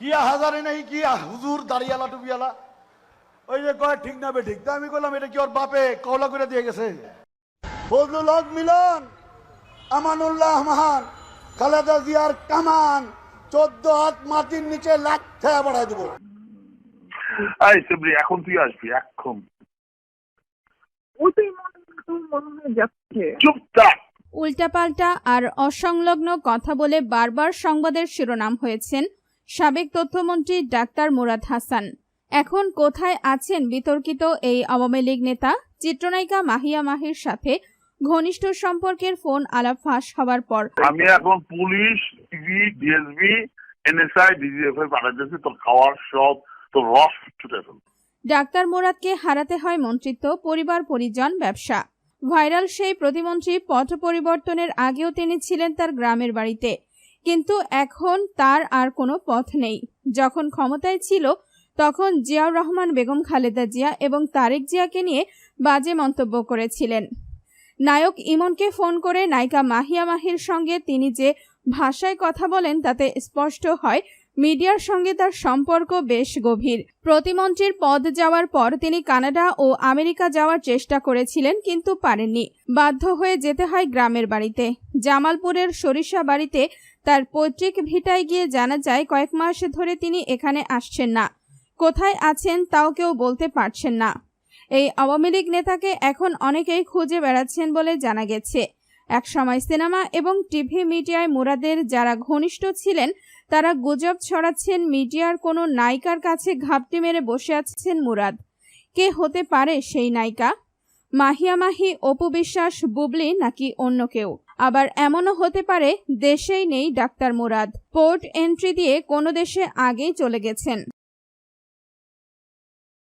কিয়া হাজারে নাই কিয়া হুজুর দাঁড়িয়ালা টুপিয়ালা ওই যে কয় ঠিক না তো আমি বললাম এটা কি ওর বাপে কওলা করে দিয়ে গেছে? ফজলুল হক মিলন আমানুল্লাহ মাহান খালেদা জিয়ার কামান চোদ্দ হাত মাটির নিচে লাখ বাড়াই দেবো। এই এখন তুই আসবি এখন মনে মনে হয়ে চুপ থাক। উল্টাপাল্টা আর অসংলগ্ন কথা বলে বারবার সংবাদের শিরোনাম হয়েছেন সাবেক তথ্যমন্ত্রী ডাক্তার মুরাদ হাসান। এখন কোথায় আছেন বিতর্কিত এই আওয়ামী লীগ নেতা? চিত্রনায়িকা মাহিয়া মাহির সাথে ঘনিষ্ঠ সম্পর্কের ফোন আলাপ ফাঁস হওয়ার পর। আমি এখন পুলিশ টিভি ডিএসবি এনএসআই পাঠাতেছি তোর খাওয়ার সব তোর রস ছুটে ডাক্তার মুরাদকে হারাতে হয় মন্ত্রিত্ব পরিবার পরিজন ব্যবসা। ভাইরাল সেই প্রতিমন্ত্রী পথ পরিবর্তনের আগেও তিনি ছিলেন তার গ্রামের বাড়িতে। কিন্তু এখন তার আর কোনো পথ নেই। যখন ক্ষমতায় ছিল, তখন জিয়াউর রহমান বেগম খালেদা জিয়া এবং তারেক জিয়াকে নিয়ে বাজে মন্তব্য করেছিলেন। নায়ক ইমনকে ফোন করে নায়িকা মাহিয়া মাহির সঙ্গে তিনি যে ভাষায় কথা বলেন, তাতে স্পষ্ট হয় মিডিয়ার সঙ্গে তার সম্পর্ক বেশ গভীর। প্রতিমন্ত্রীর পদ যাওয়ার পর তিনি কানাডা ও আমেরিকা যাওয়ার চেষ্টা করেছিলেন কিন্তু পারেননি। বাধ্য হয়ে যেতে হয় গ্রামের বাড়িতে। জামালপুরের সরিষা বাড়িতে তার পৈতৃক ভিটায় গিয়ে জানা যায়, কয়েক মাস ধরে তিনি এখানে আসছেন না। কোথায় আছেন তাও কেউ বলতে পারছেন না। এই আওয়ামী লীগ নেতাকে এখন অনেকেই খুঁজে বেড়াচ্ছেন বলে জানা গেছে। একসময় সিনেমা এবং টিভি মিডিয়ায় মুরাদের যারা ঘনিষ্ঠ ছিলেন, তারা গুজব ছড়াচ্ছেন, মিডিয়ার কোনো নায়িকার কাছে ঘাপটি মেরে বসে আছেন মুরাদ। কে হতে পারে সেই নায়িকা? মাহিয়া মাহি, অপু বিশ্বাস, বুবলি নাকি অন্য কেউ? আবার এমনও হতে পারে, দেশেই নেই ডাক্তার মুরাদ। পোর্ট এন্ট্রি দিয়ে কোনো দেশে আগেই চলে গেছেন।